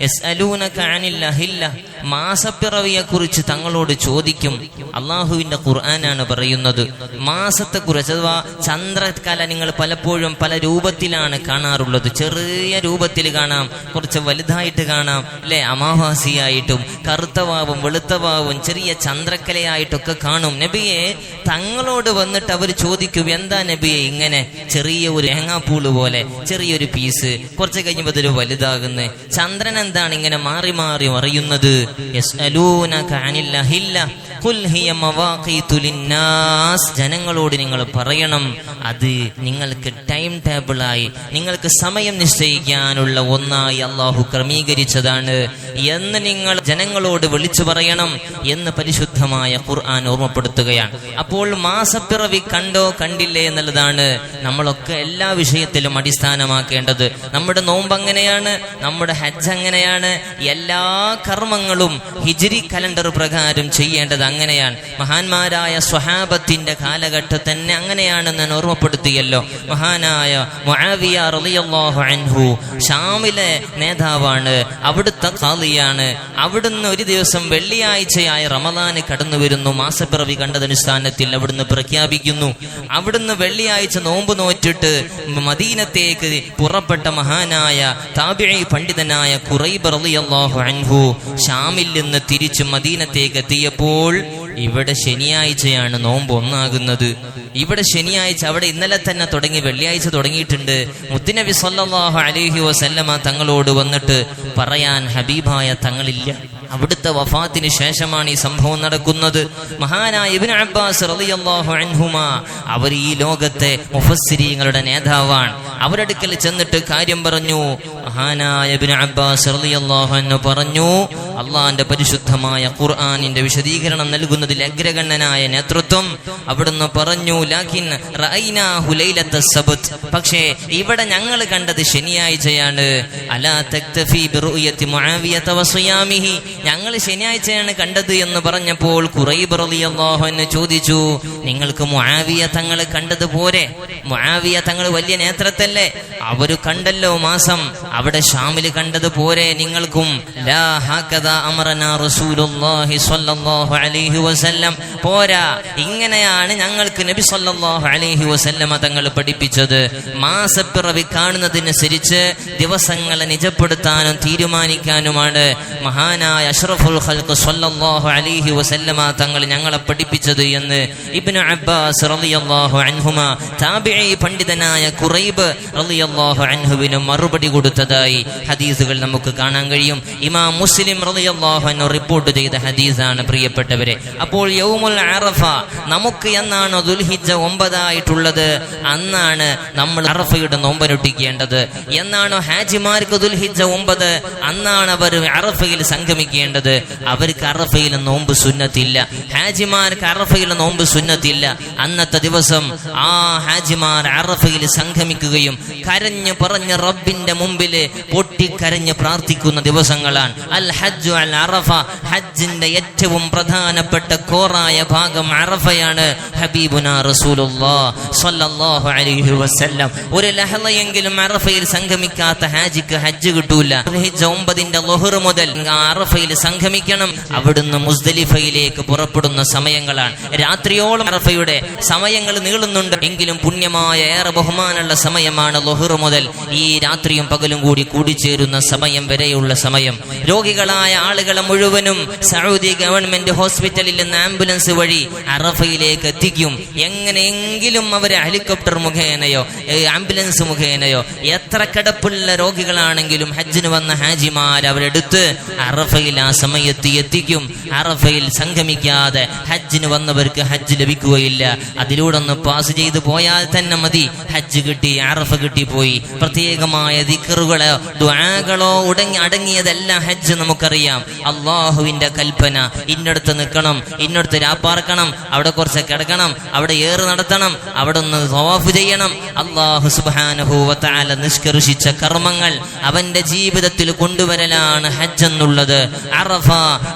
S അലൂനക്കാനില്ല മാസപ്പിറവിയെ കുറിച്ച് തങ്ങളോട് ചോദിക്കും. അള്ളാഹുവിന്റെ ഖുർആനാണ് പറയുന്നത്. മാസത്തെ കുറിച്ച് അഥവാ ചന്ദ്രകല നിങ്ങൾ പലപ്പോഴും പല രൂപത്തിലാണ് കാണാറുള്ളത്. ചെറിയ രൂപത്തിൽ കാണാം കുറച്ച് വലുതായിട്ട് കാണാം അല്ലെ? അമാവാസിയായിട്ടും കറുത്തവാവും വെളുത്തവാവും ചെറിയ ചന്ദ്രക്കലയായിട്ടൊക്കെ കാണും. നബിയെ തങ്ങളോട് വന്നിട്ട് അവർ ചോദിക്കും എന്താ നബിയെ ഇങ്ങനെ ചെറിയ ഒരു തേങ്ങാപ്പൂൾ പോലെ ചെറിയൊരു പീസ് കുറച്ച് കഴിയുമ്പോൾ അതൊരു വലുതാകുന്നത് ചന്ദ്രൻ എന്താണ് ഇങ്ങനെ മാറി മാറി പറയുന്നത്. ജനങ്ങളോട് നിങ്ങൾ പറയണം അത് നിങ്ങൾക്ക് ടൈം ടേബിളായി നിങ്ങൾക്ക് സമയം നിശ്ചയിക്കാനുള്ള ഒന്നായി അള്ളാഹു ക്രമീകരിച്ചതാണ്. എന്ന് നിങ്ങൾ ജനങ്ങളോട് വിളിച്ചു പറയണം എന്ന് പരിശുദ്ധമായ ഖുർആൻ ഓർമ്മപ്പെടുത്തുകയാണ്. അപ്പോൾ മാസപ്പിറവി കണ്ടോ കണ്ടില്ലേ എന്നുള്ളതാണ് നമ്മളൊക്കെ എല്ലാ വിഷയത്തിലും അടിസ്ഥാനമാക്കേണ്ടത്. നമ്മുടെ നോമ്പ് അങ്ങനെയാണ് നമ്മുടെ ഹജ്ജ് അങ്ങനെയാണ് എല്ലാ കർമ്മങ്ങളും ഹിജിരി കലണ്ടർ പ്രകാരം ചെയ്യേണ്ടത് അങ്ങനെയാണ്. മഹാന്മാരായ സ്വഹാബത്തിന്റെ കാലഘട്ടം തന്നെ അങ്ങനെയാണെന്ന് ഞാൻ ഓർമ്മപ്പെടുത്തിയല്ലോ. മഹാനായ അൻഹു ഷാമിലെ നേതാവാണ് അവിടുത്തെ കാളിയാണ് അവിടുന്ന് ഒരു ദിവസം വെള്ളിയാഴ്ചയായ റമദാന് കടന്നു വരുന്നു മാസപ്പിറവി കണ്ടതനുസ്ഥാനത്തിൽ അവിടുന്ന് പ്രഖ്യാപിക്കുന്നു. അവിടുന്ന് വെള്ളിയാഴ്ച നോമ്പ് നോറ്റിട്ട് മദീനത്തേക്ക് പുറപ്പെട്ട മഹാനായ താബിഴി പണ്ഡിതനായ ഖുറൈബ് റളിയല്ലാഹു അൻഹു ഷാമിൽ നിന്ന് തിരിച്ച് മദീനത്തേക്ക് എത്തിയപ്പോൾ ഇവിടെ ശനിയാഴ്ചയാണ് നോമ്പ് ഒന്നാകുന്നത്. ഇവിടെ ശനിയാഴ്ച അവിടെ ഇന്നലെ തന്നെ തുടങ്ങി വെള്ളിയാഴ്ച തുടങ്ങിയിട്ടുണ്ട്. മുത്തുനബി സല്ലല്ലാഹു അലൈഹി വസല്ലമ തങ്ങളോട് വന്നിട്ട് പറയാൻ ഹബീബായ തങ്ങളില്ല. അവിടുത്തെ വഫാത്തിന് ശേഷമാണ് ഈ സംഭവം നടക്കുന്നത്. മഹാനായ ഇബ്നു അബ്ബാസ് റളിയല്ലാഹു അവർ ഈ ലോകത്തെ മുഫസ്സിരീങ്ങളുടെ നേതാവാണ്. അവരടുക്കൽ ചെന്നിട്ട് കാര്യം പറഞ്ഞു. മഹാനായ ഇബ്നു അബ്ബാസ് റളിയല്ലാഹു അൻഹു പറഞ്ഞു അള്ളാന്റെ പരിശുദ്ധമായ ഖുർആാനിന്റെ വിശദീകരണം നൽകുന്നതിൽ അഗ്രഗണ്ണനായ നേതൃത്വം അവിടുന്ന് പറഞ്ഞു പക്ഷേ ഇവിടെ ഞങ്ങൾ കണ്ടത് ശനിയാഴ്ചയാണ്. അലാ തക്തഫി ഞങ്ങൾ ശനിയാഴ്ചയാണ് കണ്ടത് എന്ന് പറഞ്ഞപ്പോൾ അൻഹു ചോദിച്ചു നിങ്ങൾക്ക് മുആവിയ തങ്ങൾ കണ്ടത് പോരെ? മുആവിയ തങ്ങൾ വലിയ നേത്രത്തല്ലേ? അവർ കണ്ടല്ലോ മാസം അവിടെ ഷാമിൽ കണ്ടത് പോരെ നിങ്ങൾക്കും? ലാ റസൂലുള്ളാഹി സ്വല്ലല്ലാഹു അലൈഹി വസല്ലം. പോരാ ഇങ്ങനെയാണ് ഞങ്ങൾക്ക് നബി സ്വല്ലല്ലാഹു അലൈഹി വസല്ലമ തങ്ങൾ പഠിപ്പിച്ചത്. മാസപ്പിറവി കാണുന്നതിനനുസരിച്ച് ദിവസങ്ങളെ നിജപ്പെടുത്താനും തീരുമാനിക്കാനുമാണ് മഹാനായ അഷ്റഫുൽ ഖൽഖ് സ്വല്ലല്ലാഹു അലൈഹി വസല്ലമ തങ്ങൾ ഞങ്ങളെ പഠിപ്പിച്ചത് എന്ന് ഇബ്നു അബ്ബാസ് റളിയല്ലാഹു അൻഹുമ താബിഈ പണ്ഡിതനായ ഖുറൈബ് റളിയല്ലാഹു അൻഹുവിന് മറുപടി കൊടുത്തതായി ഹദീസുകൾ നമുക്ക് കാണാൻ കഴിയും. ഇമാം മുസ്ലിം റളിയല്ലാഹു അൻഹു റിപ്പോർട്ട് ചെയ്ത ഹദീസാണ് പ്രിയപ്പെട്ടവരെ. അപ്പോൾ യൗമുൽ അറഫ നമുക്ക് എന്നാണ് ദുൽഹിജ്ജ ഒമ്പതായിട്ടുള്ളത്? അന്നാണ് നമ്മൾ അറഫയുടെ നോമ്പനൊട്ടിക്കേണ്ടത്. എന്നാണോ ഹാജിമാർക്ക് ദുൽഹിജ്ജ ഒമ്പത്? അന്നാണ് അവർ അറഫയിൽ സംഗമിക്കേണ്ടത് അവർക്ക് അറഫയിൽ നോമ്പ് സുന്നത്തില്ല. ഹാജിമാർക്ക് അറഫയിൽ നോമ്പ് സുന്നത്തില്ല. അന്നത്തെ ദിവസം ആ ഹാജിമാർ അറഫയിൽ സംഗമിക്കുകയും കരഞ്ഞ് പറഞ്ഞ് റബ്ബിന്റെ മുമ്പിൽ പൊട്ടിക്കരഞ്ഞ് പ്രാർത്ഥിക്കുന്ന ദിവസങ്ങളാണ്. അൽ ഹജ്ജു അൽ അറഫ ഹജ്ജിന്റെ ഏറ്റവും പ്രധാനപ്പെട്ട കോറായ ഭാഗം അറഫയാണ് ഹബീബുന റസൂലുള്ളാ സ്വല്ലല്ലാഹു അലൈഹി വസല്ലം. ഒരു ലഹളയെങ്കിലും അറഫയിൽ സംഗമിക്കാത്ത ഹാജിക്ക് ഹജ്ജ് കിട്ടൂല. ഒമ്പതിന്റെ ലൊഹർ മുതൽ ആ സംഗമിക്കണം. അവിടുന്ന് മുസ്ദലിഫയിലേക്ക് പുറപ്പെടുന്ന സമയങ്ങളാണ്. രാത്രിയോളം അറഫയുടെ സമയങ്ങൾ നീളുന്നുണ്ട്. എങ്കിലും പുണ്യമായ ഏറെ ബഹുമാനുള്ള സമയമാണ് ലൊഹർ മുതൽ ഈ രാത്രിയും പകലും കൂടി കൂടിച്ചേരുന്ന സമയം വരെയുള്ള സമയം. രോഗികളായ ആളുകളെ മുഴുവനും സൗദി ഗവൺമെന്റ് ഹോസ്പിറ്റലിൽ നിന്ന് ആംബുലൻസ് വഴി അറഫയിലേക്ക് എത്തിക്കും. എങ്ങനെയെങ്കിലും അവരെ ഹെലികോപ്റ്റർ മുഖേനയോ ആംബുലൻസ് മുഖേനയോ എത്ര കിടപ്പുള്ള രോഗികളാണെങ്കിലും ഹജ്ജിന് വന്ന ഹാജിമാർ അവരെടുത്ത് അറഫയിൽ ആ സമയത്ത് എത്തിക്കും. അറഫയിൽ സംഗമിക്കാതെ ഹജ്ജിന് വന്നവർക്ക് ഹജ്ജ് ലഭിക്കുകയില്ല. അതിലൂടെ ഒന്ന് പാസ് ചെയ്തു പോയാൽ തന്നെ മതി. ഹജ്ജ് കിട്ടി അറഫ കിട്ടി പോയി. പ്രത്യേകമായ ദിക്കറുകളോ ദ്വാകളോ ഉടങ്ങി അടങ്ങിയതെല്ലാം ഹജ്ജ് നമുക്കറിയാം. അള്ളാഹുവിന്റെ കൽപ്പന ഇന്നടത്ത് നിൽക്കണം ഇന്നടത്ത് രാപ്പാർക്കണം അവിടെ കുറച്ച് കിടക്കണം അവിടെ ഏറ് നടത്തണം അവിടെ ഒന്ന് സവാഫ് ചെയ്യണം. അള്ളാഹു സുബാനുഭൂവത്താല നിഷ്കർഷിച്ച കർമ്മങ്ങൾ അവന്റെ ജീവിതത്തിൽ കൊണ്ടുവരലാണ് ഹജ്ജ് എന്നുള്ളത് അറഫ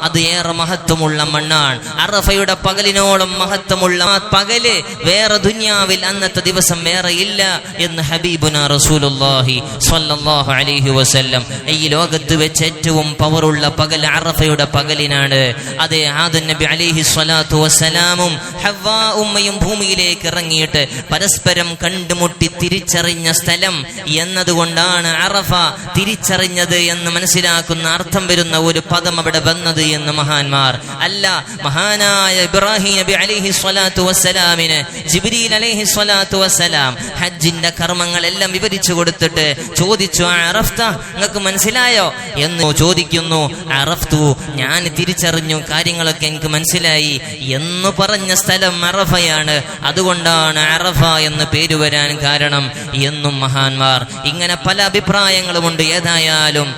അത് ഏറെ മഹത്വമുള്ള മണ്ണാണ്. അറഫയുടെ പകലിനോളം മഹത്വമുള്ള പകൽ വേറെ ദുന്യാവിൽ അന്നത്തെ ദിവസം വേറെ ഇല്ല എന്ന് ഹബീബുന റസൂലുല്ലാഹി സ്വല്ലല്ലാഹു അലൈഹി വസല്ലം. ഈ ലോകത്ത് വെച്ച് ഏറ്റവും പവറുള്ള പകൽ അറഫയുടെ പകലിനാണ്. അതെ ആദൻ നബി അലൈഹി സ്വലാത്തു വസ്സലാമും ഹവ്വാ ഉമ്മയും ഭൂമിയിലേക്ക് ഇറങ്ങിയിട്ട് പരസ്പരം കണ്ടുമുട്ടി തിരിച്ചറിഞ്ഞ സ്ഥലം എന്നതുകൊണ്ടാണ് അറഫ തിരിച്ചറിഞ്ഞത് എന്ന് മനസ്സിലാക്കുന്ന അർത്ഥം വരുന്ന ഒരു പദം അവിടെ വന്നത് എന്ന് മഹാന്മാർ. അല്ല മഹാനായ ഇബ്രാഹിം നബി അലിഹി സ്വലാത്തു വസ്സലാമിന് ജിബ്രീൽ അലൈഹി സ്വലാത്തു വസ്സലാം ഹജ്ജിന്റെ കർമ്മങ്ങളെല്ലാം വിവരിച്ചു കൊടുത്തിട്ട് ചോദിച്ചു അറഫ്ത നിങ്ങൾക്ക് മനസ്സിലായോ? എന്ന് ചോദിക്കുന്നു അറഫ്തു ഞാൻ തിരിച്ചറിഞ്ഞു കാര്യങ്ങളൊക്കെ എനിക്ക് മനസ്സിലായി. എന്ന് പറഞ്ഞ സ്ഥലം അറഫയാണ്. അതുകൊണ്ടാണ് അറഫ എന്ന് പേര് വരാൻ കാരണം എന്നും മഹാന്മാർ. ഇങ്ങനെ പല അഭിപ്രായങ്ങളുമുണ്ട്. ഏതായാലും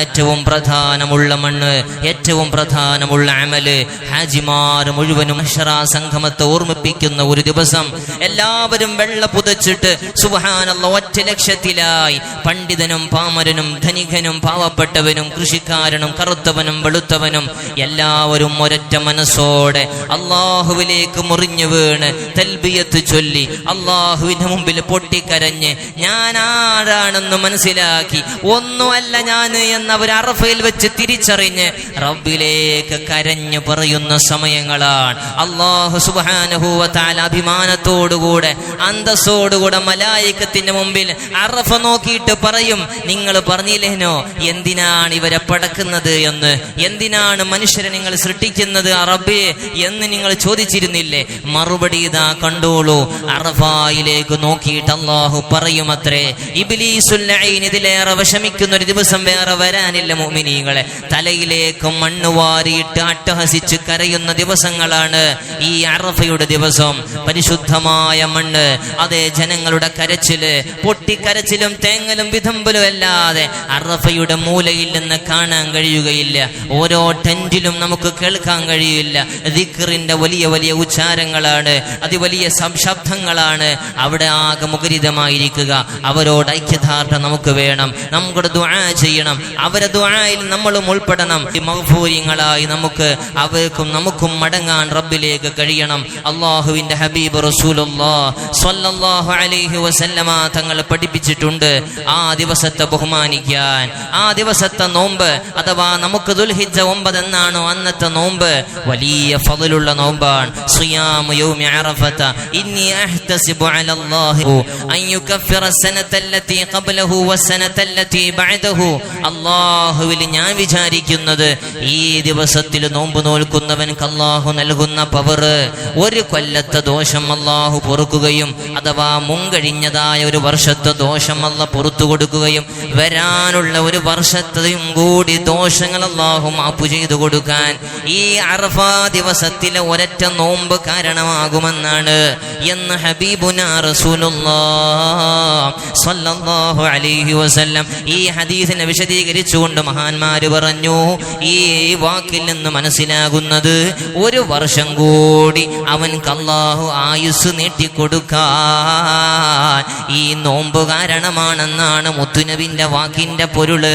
ഏറ്റവും പ്രധാനമുള്ള മണ്ണ് ഏറ്റവും പ്രധാനമുള്ള അമൽ. ഹാജിമാർ മുഴുവനും സംഗമത്തെ ഓർമ്മിപ്പിക്കുന്ന ഒരു ദിവസം. എല്ലാവരും വെള്ള പുതച്ചിട്ട് സുഹാനുള്ള ഒറ്റ ലക്ഷ്യത്തിലായി. പണ്ഡിതനും പാമരനും ധനികനും പാവപ്പെട്ടവനും കൃഷിക്കാരനും കറുത്തവനും വെളുത്തവനും എല്ലാവരും ഒരൊറ്റ മനസ്സോടെ അള്ളാഹുവിലേക്ക് മുറിഞ്ഞു വീണ് തൽബിയത്ത് ചൊല്ലി അള്ളാഹുവിന്റെ മുമ്പിൽ പൊട്ടിക്കരഞ്ഞ് ഞാൻ ആരാണെന്ന് മനസ്സിലാക്കി. ഒന്നുമല്ല ഞാൻ എന്ന് അവർ അറഫയിൽ വെച്ച് തിരിച്ചറിഞ്ഞ്. റബ്ബിലേക്ക് കരഞ്ഞു പറയുന്ന സമയങ്ങളാണ്. അള്ളാഹു സുബാനുഭൂവത്താൽ അഭിമാനത്തോടുകൂടെ അന്തസ്സോടുകൂടെ മലായിക്കത്തിന്റെ മുമ്പിൽ അറഫ നോക്കിയിട്ട് പറയും നിങ്ങൾ പറഞ്ഞില്ലേനോ? എന്തിനാണ് ഇവരെ പടക്കുന്നത് എന്ന്? എന്തിനാണ് മനുഷ്യരെ നിങ്ങൾ സൃഷ്ടിക്കുന്നത് അറബേ? എന്ന് നിങ്ങൾ ചോദിച്ചിരുന്നില്ലേ? മറുപടി ഇതാ കണ്ടോളൂ. അറഫായിലേക്ക് നോക്കിയിട്ട് അള്ളാഹു പറയും അത്രേ. ഇബിലീസുല്ലൈൻ ഇതിലേറെ വിഷമിക്കുന്ന ഒരു ദിവസം വേറെ വരാനില്ല മോമിനീങ്ങളെ. തലയിലേക്ക് മണ്ണ് വാരിയിട്ട് അട്ടഹസിച്ച് കരയുന്ന ദിവസങ്ങളാണ് ഈ അറഫയുടെ ദിവസം. പരിശുദ്ധമായ മണ്ണ് അതേ ജനങ്ങളുടെ കരച്ചിൽ പൊട്ടിക്കരച്ചിലും തേങ്ങലും വിധമ്പലും അല്ലാതെ അറഫയുടെ മൂലയിൽ നിന്ന് കാണാൻ കഴിയുകയില്ല. ഓരോ ടെന്റിലും നമുക്ക് കേൾക്കാൻ കഴിയില്ല. ദിക്റിന്റെ വലിയ വലിയ ഉച്ചാരങ്ങളാണ് അതിവലിയ സംശബ്ദങ്ങളാണ് അവിടെ ആകെ മുഖരിതമായിരിക്കുക. അവരോട് ഐക്യദാർഢ്യം നമുക്ക് വേണം. നമ്മുടെ ദുആ ചെയ്യണം. അവരെ ദുആയിൽ നമ്മളും ഉൾപ്പെടണം. ഈ മൗഫൂര്യങ്ങളായി നമുക്ക് അവർക്കും നമുക്കും മടങ്ങാൻ റബ്ബിലേക്ക് കഴിയണം. അള്ളാഹുവിന്റെ ഹബീബ് റസൂലുള്ളാഹു അലൈഹി വസല്ലമ തങ്ങൾ പഠിപ്പിച്ചിട്ടുണ്ട്. ആ ദിവസത്തെ ബഹുമാനിക്കാൻ ആ ദിവസത്തെ നോമ്പ് അഥവാ നമുക്ക് ദുൽഹിജ ഒമ്പത് എന്നാണോ അന്നത്തെ നോമ്പ് വലിയ ഫതിലുള്ള നോമ്പാണ്. അല്ലാഹുവിൽ ഞാൻ വിചാരിക്കുന്നത് ഈ ദിവസത്തിൽ നോമ്പ് നോൽക്കുന്നവൻക്ക് അല്ലാഹു നൽകുന്ന പവർ ഒരു കൊല്ലത്തെ ദോഷം അല്ലാഹു പൊറുക്കുകയും അഥവാ മുൻകഴിഞ്ഞതായ ഒരു വർഷത്തെ ദോഷം അല്ല പുറത്തു കൊടുക്കുകയും വരാനുള്ള ഒരു വർഷത്തെയും കൂടി ദോഷങ്ങൾ അല്ലാഹു മാപ്പ് ചെയ്തു കൊടുക്കാൻ ഈ അറഫ ദിവസത്തിലെ ഒരറ്റ നോമ്പ് കാരണമാകുമെന്നാണ് എന്ന് ഹബീബുന അലൈഹി വസല്ലം ഈ ഹദീസിനെ വിശദീകരിച്ചുകൊണ്ട് മഹാന്മാര് പറഞ്ഞു. ഈ വാക്കിൽ നിന്ന് മനസ്സിലാകുന്നത് ഒരു വർഷം കൂടി അവൻക്ക് കല്ലാഹു ആയുസ് നീട്ടിക്കൊടുക്കാൻ ഈ നോമ്പ് കാരണമാണെന്നാണ് മുത്തുനബിന്റെ വാക്കിന്റെ പൊരുൾ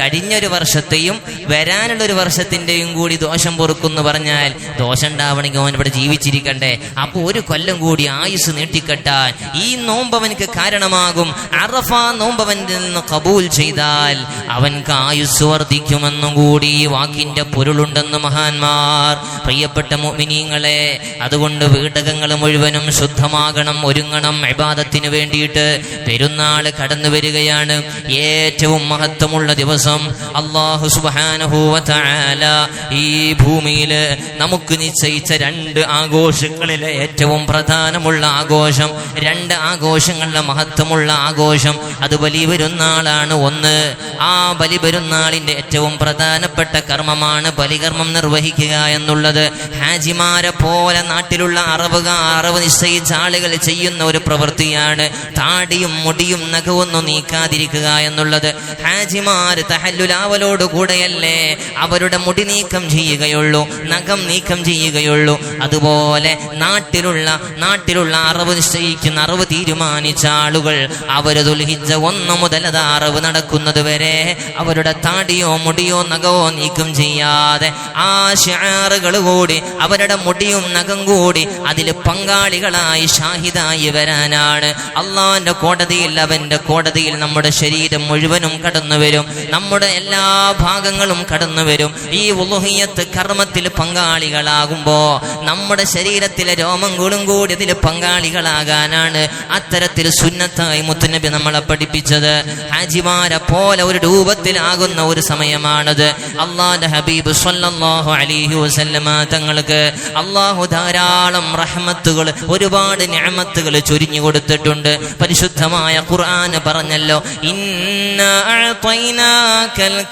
കഴിഞ്ഞൊരു വർഷത്തെയും വരാനുള്ള ഒരു വർഷത്തിന്റെയും കൂടി ദോഷം പൊറുക്കുന്നു പറഞ്ഞാൽ ദോഷം ഉണ്ടാവണമെങ്കിൽ അവൻ ഇവിടെ ജീവിച്ചിരിക്കണ്ടേ. അപ്പോൾ ഒരു കൊല്ലം കൂടി ആയുസ് നീട്ടിക്കെട്ടാൻ ഈ നോമ്പ് അവനക്ക് കാരണമാകും. അറഫ നോമ്പ്വനിൽ നിന്ന് കബൂൽ ചെയ്താൽ അവൻക്ക് ആയുസ് വർദ്ധിക്കുമെന്നും കൂടി ഈ വാക്കിന്റെ പൊരുളുണ്ടെന്ന് മഹാന്മാർ. പ്രിയപ്പെട്ട മോമിനീങ്ങളെ അതുകൊണ്ട് വീടകങ്ങൾ മുഴുവനും ശുദ്ധമാകണം ഒരുങ്ങണം ഇബാദത്തിന് വേണ്ടിയിട്ട് പെരുന്നാൾ കടന്നു വരികയാണ്. ഏറ്റവും മഹത്വമുള്ള ദിവസം അള്ളാഹു സുബാനുഭൂവല ഈ ഭൂമിയിൽ നമുക്ക് നിശ്ചയിച്ച രണ്ട് ആഘോഷങ്ങളിലെ ഏറ്റവും പ്രധാനമുള്ള ആഘോഷം രണ്ട് ആഘോഷങ്ങളുടെ മഹത്വമുള്ള ആഘോഷം. അത് ബലി പെരുന്നാളാണ്. ഒന്ന് ആ ബലി പെരുന്നാളിന്റെ ഏറ്റവും പ്രധാനപ്പെട്ട കർമ്മമാണ് ബലികർമ്മം നിർവഹിക്കുക എന്നുള്ളത്. ഹാജിമാരെ പോലെ നാട്ടിലുള്ള അറവുക അറവ് നിശ്ചയിച്ച ആളുകൾ ചെയ്യുന്ന ഒരു പ്രവൃത്തിയാണ് താടിയും മുടിയും നഖവൊന്നും നീക്കാതിരിക്കുക എന്നുള്ളത്. ഹാജിമാർ തഹല്ലുലാവലോട് കൂടെയല്ലേ അവരുടെ മുടി നീക്കം ചെയ്യുകയുള്ളൂ നഖം നീക്കം ചെയ്യുകയുള്ളൂ. അതുപോലെ നാട്ടിലുള്ള നാട്ടിലുള്ള അറവ് നിശ്ചയിക്കുന്ന അറവ് തീരുമാനിച്ച ആളുകൾ അവർ ദുൽഹിജ ഒന്ന് മുതൽ അത് അറിവ് നടക്കുന്നത് വരെ അവരുടെ താടിയോ മുടിയോ നഖമോ നീക്കം ചെയ്യാതെ ആ ഷാറുകൾ കൂടി അവരുടെ മുടിയും നഖം കൂടി അതിൽ പങ്കാളികളായി ഷാഹിദായി വരാനാണ്. അള്ളാന്റെ കോടതിയിൽ അവന്റെ കോടതിയിൽ നമ്മുടെ ശരീരം മുഴുവനും കടന്നു വരും. നമ്മുടെ എല്ലാ ഭാഗങ്ങളും കടന്നു വരും. ഈ ഉലുഹിയത്ത് കർമ്മത്തിൽ പങ്കാളികളാകുമ്പോൾ നമ്മുടെ ശരീരത്തിലെ രോമങ്ങളും കൂടി ഇതിൽ പങ്കാളികളാകാനാണ് അത്തരത്തിൽ സുന്നത്തായി മുത്തുനബി നമ്മളെ പഠിപ്പിച്ചത്. ഹാജിമാരെ പോലെ ഒരു രൂപത്തിലാകുന്ന ഒരു സമയമാണത് അള്ളാന്റെ ഹബീബ് സല്ലല്ലാഹു അലൈഹി വസല്ലമ തങ്ങൾക്ക് അള്ളാഹു ധാരാളം റഹ്മത്തുകൾ ഒരുപാട് ഞാമത്തുകൾ ചൊരിഞ്ഞു കൊടുത്തിട്ടുണ്ട്. പരിശുദ്ധമായ ഖുർആൻ പറഞ്ഞല്ലോ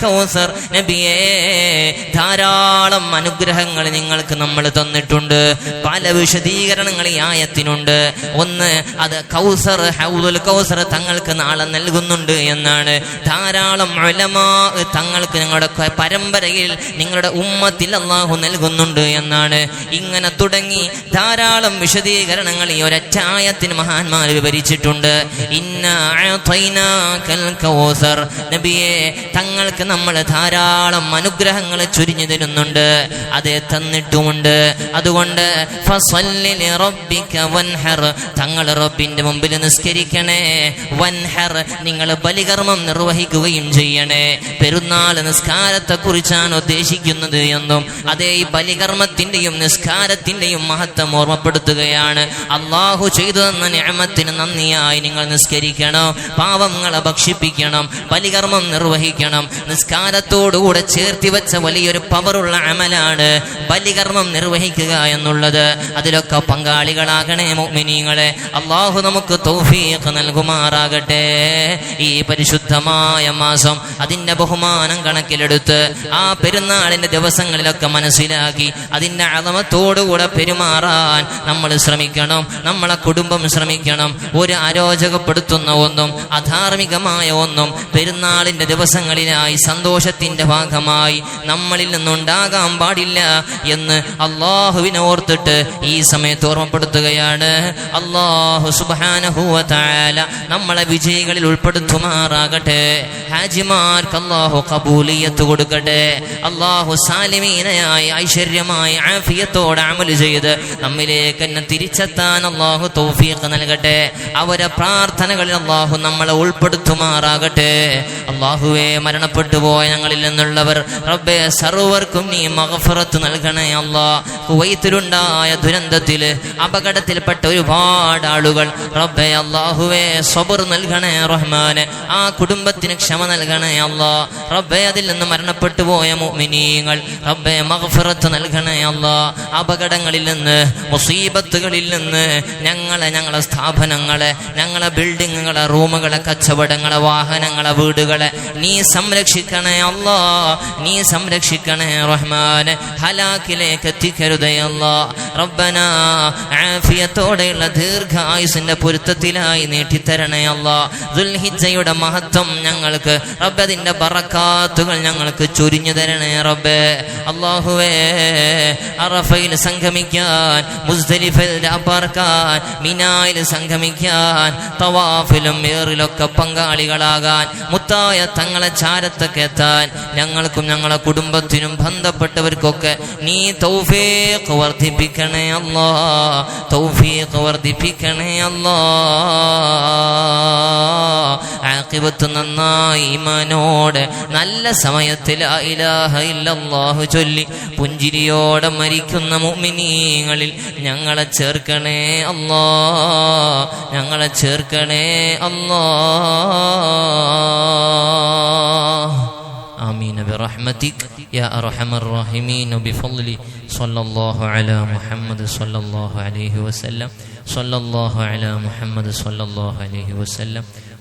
കൗസർ. നബിയേ ധാരാളം അനുഗ്രഹങ്ങൾ നിങ്ങൾക്ക് നമ്മൾ തന്നിട്ടുണ്ട്. പല വിശദീകരണങ്ങൾ ഈ ആയത്തിനുണ്ട്. ഒന്ന് അത് കൗസർ ഹൗദുൽ കൗസർ തങ്ങൾക്ക് നാളെ നൽകുന്നുണ്ട് എന്നാണ്. ധാരാളം ഉലമാ തങ്ങൾക്ക് നിങ്ങളുടെ പരമ്പരയിൽ നിങ്ങളുടെ ഉമ്മത്തിൽ അള്ളാഹു നൽകുന്നുണ്ട് എന്നാണ്. ഇങ്ങനെ തുടങ്ങി ധാരാളം വിശദീകരണങ്ങൾ ഈ ഒരച്ചായത്തിന് മഹാന്മാർ വിവരിച്ചിട്ടുണ്ട്. നബിയെ തങ്ങൾക്ക് നമ്മൾ ധാരാളം അനുഗ്രഹങ്ങൾ ചുരിഞ്ഞു തരുന്നുണ്ട്. അത് തന്നിട്ടുമുണ്ട്. അതുകൊണ്ട് തങ്ങൾ റബ്ബിന്റെ മുമ്പിൽ നിസ്കരിക്കണേ. വൻഹർ നിങ്ങൾ ബലികർമ്മം നിർവഹിക്കുകയും ചെയ്യണേ. പെരുന്നാൾ നിസ്കാരത്തെ കുറിച്ചാണ് ഉദ്ദേശിക്കുന്നത് എന്നും അതേ ഈ ബലികർമ്മത്തിന്റെയും നിസ്കാരത്തിന്റെയും മഹത്വം ഓർമ്മപ്പെടുത്തുകയാണ്. അള്ളാഹു ചെയ്തു തന്ന ഞാമത്തിന് നന്ദിയായി നിങ്ങൾ നിസ്കരിക്കണം പാവങ്ങളെ ഭക്ഷിപ്പിക്കണം ബലികർമ്മം നിർവഹിക്കണം. നിസ്കാരത്തോടുകൂടെ ചേർത്തി വെച്ച വലിയൊരു പവറുള്ള അമലാണ് ബലികർമ്മം നിർവഹിക്കുക എന്നുള്ളത്. അതിലൊക്കെ പങ്കാളികളാകണേ മോമിനിങ്ങളെ അള്ളാഹു നമുക്ക് തൗഫീഖ് നൽകുമാറാകട്ടെ. ഈ പരിശുദ്ധമായ മാസം അതിന്റെ ബഹുമാനം കണക്കിലെടുത്ത് ആ പെരുന്നാളിന്റെ ദിവസങ്ങളിലൊക്കെ മനസ്സിലാക്കി അതിന്റെ അളമത്തോടുകൂടെ പെരുമാറാൻ നമ്മൾ ശ്രമിക്കണം നമ്മളെ കുടുംബം ശ്രമിക്കണം ഒരു അരോചകപ്പെടുത്തുന്ന ഒന്നും അധാർമികമായ ഒന്നും പെരുന്നാളിന്റെ ദിവസങ്ങളിലായി സന്തോഷത്തിന്റെ ഭാഗമായി നമ്മളിൽ നിന്നുണ്ടാകാൻ പാടില്ല എന്ന് അള്ളാഹുവിനെ ഓർത്തിട്ട് ഈ സമയത്ത് ഓർമ്മപ്പെടുത്തുകയാണ്. അള്ളാഹു സുബാനഹുവ താല നമ്മളെ വിജയികളിൽ ഉൾപ്പെടുത്തുമാറാകട്ടെ. ഹാജിമാർക്ക് അള്ളാഹു കബൂലിയത്ത് കൊടുക്കട്ടെ. അള്ളാഹു സാലിമീനയായി ഐശ്വര്യമായി ആഫിയത്തോടെ അമൽ ചെയ്ത് നമ്മിലേക്ക് തന്നെ തിരിച്ചെത്താൻ അള്ളാഹു തൗഫീഖ് നൽകട്ടെ. അവരെ പ്രാർത്ഥനകളിൽ അള്ളാഹു നമ്മളെ ഉൾപ്പെടുത്തുമാറാകട്ടെ. അള്ളാഹുവെ മരണപ്പെട്ടു പോയ ഞങ്ങളിൽ നിന്നുള്ളവർ റബ്ബെ സർവർക്കും നീ മഹഫറത്ത് നൽകണേ അള്ളാ കുവൈത്തിലുണ്ടായ ദുരന്തത്തിൽ അപകടത്തിൽപ്പെട്ട ഒരുപാട് ആളുകൾ റബ്ബെ അള്ളാഹുവെ സബർ നൽകണേ റഹ്മാന്. ആ കുടുംബത്തിന് ക്ഷമ നൽകണേ അള്ളാ റബ്ബെ അതിൽ നിന്ന് മരണപ്പെട്ടു പോയ മുഅ്മിനീങ്ങൾ. റബ്ബെ മഗ്ഫിറത്ത് നൽകണേ അല്ല. അപകടങ്ങളിൽ നിന്ന് മുസീബത്തുകളിൽ നിന്ന് ഞങ്ങളെ ഞങ്ങളെ സ്ഥാപനങ്ങളെ ഞങ്ങളെ ബിൽഡിങ്ങുകളെ റൂമുകളെ കച്ചവടങ്ങളെ വാഹനങ്ങളെ വീടുകളെ നീ സംരക്ഷിക്കണേ അല്ല. നീ സംരക്ഷിക്കണേ റഹ്മാന്. ഹലാക്കിലേക്ക് എത്തിക്കരുതേ അല്ലാ. റബ്ബന ആഫിയത്തോടെയുള്ള ദീർഘായുസിന്റെ പൊരുത്തത്തിലായി നീട്ടിത്തരണേ അല്ല. ദുൽഹിജയുടെ മഹത്വം ഞങ്ങൾക്ക് റബ്ബ് അതിന്റെ ബറക്കാത്തുകൾ ഞങ്ങൾക്ക് ചൊരിഞ്ഞു തരണേ റബ്ബേ. അള്ളാഹുവേ അറഫയിൽ സംഗമിക്കാൻ മുസ്ദലിഫിൽ രാപ്പാർക്കാൻ മിനായിൽ സംഗമിക്കാൻ തവാഫിലും ഏറിലൊക്കെ പങ്കാളികളാകാൻ മുത്തായ തങ്ങളെ ചാരത്തൊക്കെ എത്താൻ ഞങ്ങൾക്കും ഞങ്ങളെ കുടുംബത്തിനും ബന്ധപ്പെട്ടവർക്കൊക്കെ നീ തൗഫീഖ് വർദ്ധിപ്പിക്കണേ അല്ലാ. തൗഫീഖ് വർദ്ധിപ്പിക്കണേ അല്ലാ. ആക്കിവത്ത് നന്നായി മനോടെ നല്ല സമയത്തിൽ ലാ ഇലാഹ ഇല്ലല്ലാഹു ചൊല്ലി പുഞ്ചിരിയോടെ മരിക്കുന്ന മുഅ്മിനീങ്ങളിൽ ഞങ്ങളെ ചേർക്കണേ അല്ലാ ഞങ്ങളെ ചേർക്കണേ അല്ലാ آمين برحمتك يا أرحم الراحمين بفضل صلى الله على محمد صلى الله عليه وسلم صلى الله على محمد صلى الله عليه وسلم